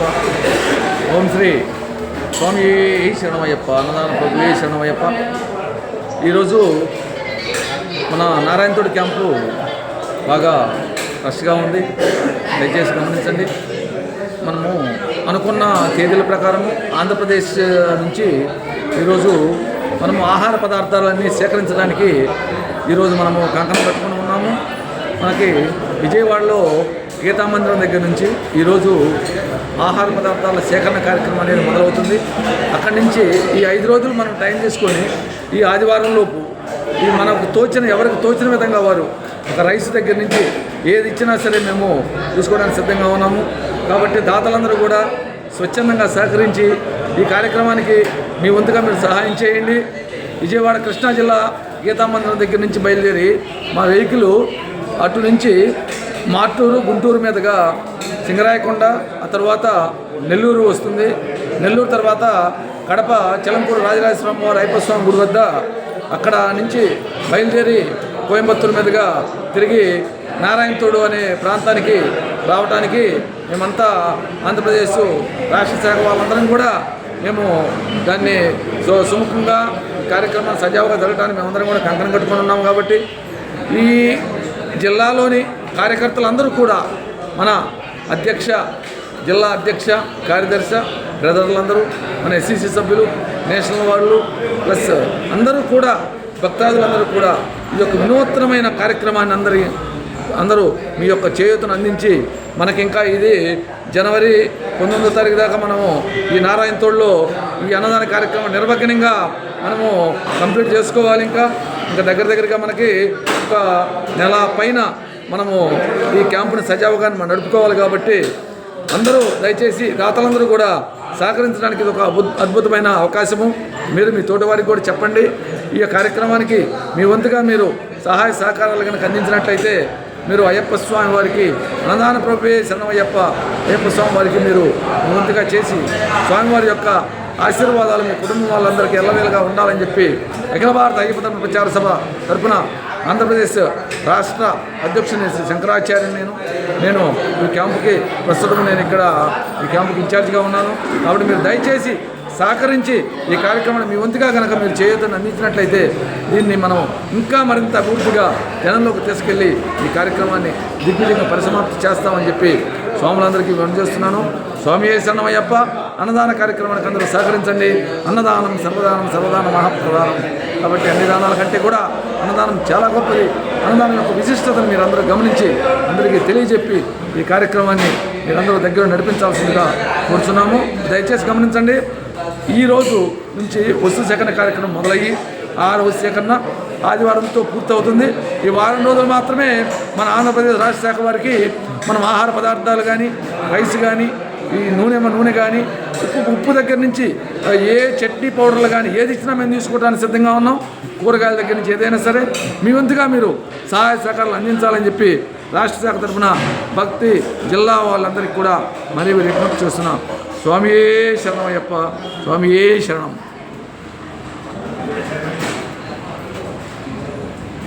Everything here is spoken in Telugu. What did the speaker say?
ఓం శ్రీ స్వామి శరణమయ్యప్ప అన్నదాన ప్రభువే శరణమయ్యప్ప. ఈరోజు మన నారాయణతోడి క్యాంపు బాగా రష్గా ఉంది. దయచేసి గమనించండి. మనము అనుకున్న తేదీల ప్రకారం ఆంధ్రప్రదేశ్ నుంచి ఈరోజు మనము ఆహార పదార్థాలన్నీ సేకరించడానికి ఈరోజు మనము కంకణం కట్టుకుని ఉన్నాము. మనకి విజయవాడలో గీతామందిరం దగ్గర నుంచి ఈరోజు ఆహార పదార్థాల సేకరణ కార్యక్రమం అనేది మొదలవుతుంది. అక్కడి నుంచి ఈ ఐదు రోజులు మనం టైం తీసుకొని ఈ ఆదివారం లోపు ఈ మనకు తోచిన ఎవరికి తోచిన విధంగా వారు ఒక రైస్ దగ్గర నుంచి ఏది ఇచ్చినా సరే మేము తీసుకోవడానికి సిద్ధంగా ఉన్నాము. కాబట్టి దాతలందరూ కూడా స్వచ్ఛందంగా సహకరించి ఈ కార్యక్రమానికి మీ వంతుగా మీరు సహాయం చేయండి. విజయవాడ కృష్ణా జిల్లా గీతామందిరం దగ్గర నుంచి బయలుదేరి మా వెహికల్ అటు నుంచి మార్టూరు గుంటూరు మీదుగా సింగరాయకొండ ఆ తర్వాత నెల్లూరు వస్తుంది. నెల్లూరు తర్వాత కడప చలంపూరు రాజరాజస్వామి వారి గుడి వద్ద అక్కడ నుంచి బయలుదేరి కోయంబత్తూరు మీదుగా తిరిగి నారాయణతోడు అనే ప్రాంతానికి రావడానికి మేమంతా ఆంధ్రప్రదేశ్ రాష్ట్ర శాఖ వాళ్ళందరం కూడా మేము దాన్ని సుముఖంగా కార్యక్రమాన్ని సజావుగా జరగడానికి మేమందరం కూడా కంకణం కట్టుకొని ఉన్నాం కాబట్టి ఈ జిల్లాలోని కార్యకర్తలందరూ కూడా మన అధ్యక్ష జిల్లా అధ్యక్ష కార్యదర్శి బ్రదర్లందరూ మన ఎస్సీసీ సభ్యులు నేషనల్ వాళ్ళు ప్లస్ అందరూ కూడా భక్తాదులందరూ కూడా ఈ యొక్క వినూత్నమైన కార్యక్రమాన్ని అందరి అందరూ మీ యొక్క చేయూతను అందించి మనకి ఇంకా ఇది జనవరి పంతొమ్మిదో తారీఖు దాకా మనము ఈ నారాయణతోడులో ఈ అన్నదాన కార్యక్రమం నిర్వహణంగా మనము కంప్లీట్ చేసుకోవాలి ఇంకా. ఇంకా దగ్గర దగ్గరగా మనకి ఒక నెల పైన మనము ఈ క్యాంపుని సజావుగా మనం నడుపుకోవాలి కాబట్టి అందరూ దయచేసి దాతలందరూ కూడా సహకరించడానికి ఇది ఒక అద్భుతమైన అవకాశము. మీరు మీ తోటి వారికి కూడా చెప్పండి. ఈ కార్యక్రమానికి మీ వంతుగా మీరు సహాయ సహకారాలు కనుక అందించినట్లయితే మీరు అయ్యప్ప స్వామి వారికి అన్నదాన ప్రభే శరణమయ్యప్ప అయ్యప్ప స్వామి వారికి మీరు వంతుగా చేసి స్వామివారి యొక్క ఆశీర్వాదాలు మీ కుటుంబం వాళ్ళందరికీ ఎల్లవేళగా ఉండాలని చెప్పి అఖిల భారత అయ్యప్ప ప్రచార సభ తరఫున ఆంధ్రప్రదేశ్ రాష్ట్ర అధ్యక్షుని శ్రీ శంకరాచార్య నేను. నేను ఈ క్యాంపుకి ప్రస్తుతం నేను ఇక్కడ ఈ క్యాంపుకి ఇన్ఛార్జిగా ఉన్నాను. కాబట్టి మీరు దయచేసి సహకరించి ఈ కార్యక్రమాన్ని మీ వంతుగా కనుక మీరు చేయొద్దని అందించినట్లయితే దీన్ని మనం ఇంకా మరింత అభివృద్ధిగా జనంలోకి తీసుకెళ్ళి ఈ కార్యక్రమాన్ని దిగ్విజయంగా పరిసమాప్తి చేస్తామని చెప్పి స్వాములందరికీ మనం చేస్తున్నాను. స్వామి శరణమయ్యప్ప అన్నదాన కార్యక్రమానికి అందరూ సహకరించండి. అన్నదానం సర్వదానం సర్వదాన మహాప్రదానం. కాబట్టి అన్ని దానాల కంటే కూడా అన్నదానం చాలా గొప్పది. అన్నదానం యొక్క విశిష్టతను మీరు అందరూ గమనించి అందరికీ తెలియజెప్పి ఈ కార్యక్రమాన్ని మీరందరూ దగ్గర నడిపించాల్సిందిగా కోరుతున్నాము దయచేసి గమనించండి ఈ రోజు నుంచి వస్తు సేకరణ కార్యక్రమం మొదలయ్యి ఆరు వస్తు సేకరణ ఆదివారంతో పూర్తవుతుంది. ఈ వారం రోజులు మాత్రమే మన ఆంధ్రప్రదేశ్ రాష్ట్ర శాఖ వారికి మనం ఆహార పదార్థాలు కానీ రైస్ కానీ ఈ నూనె నూనె కానీ ఉప్పు ఉప్పు దగ్గర నుంచి ఏ చట్నీ పౌడర్లు కానీ ఏది ఇచ్చినా మేము తీసుకోవడానికి సిద్ధంగా ఉన్నాం. కూరగాయల దగ్గర నుంచి ఏదైనా సరే మీ వంతుగా మీరు సహాయ సహకారాలు అందించాలని చెప్పి రాష్ట్ర శాఖ తరఫున భక్తి జిల్లా వాళ్ళందరికీ కూడా మరీ విజ్ఞప్తి చేస్తున్నాం. స్వామియే శరణమయ్యప్ప స్వామియే శరణం.